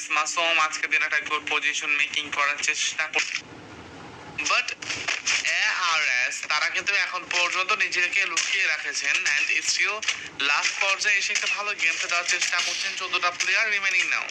S Masum, আজকে দিন একটা গুড পজিশন মেকিং করার চেষ্টা বাট এআরএস তারা কিন্তু এখন পর্যন্ত নিজেকে লুকিয়ে রাখেছেন অ্যান্ড স্টিল লাস্ট পর্যায়ে এসে একটা ভালো গেম দেওয়ার চেষ্টা করছেন চোদ্দটা player remaining now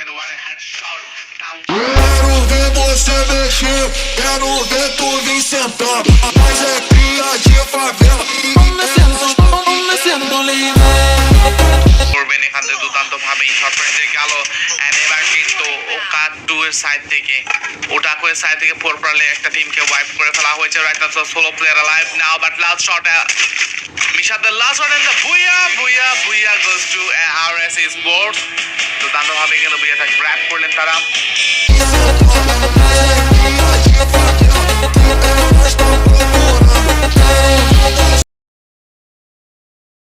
Quero ver você mexer, quero ver tu vir sentar. Mas é cria de favela. করবেন এখান থেকে দুর্দান্ত ভাবে শর্ট রেঞ্জে গেল এবার কিন্তু ওকা টু এর সাইড থেকে। ওটাকো এর সাইড থেকে ফোর পারলে একটা টিমকে ওয়াইপ করে ফেলা হয়েছে। Right now solo player live now but last shot মিশাদ the last shot and the বুয়া বুয়া booyah goes two RS sports দুর্দান্ত ভাবে কিন্তু বুয়াটা গ্র্যাব করলেন তারা.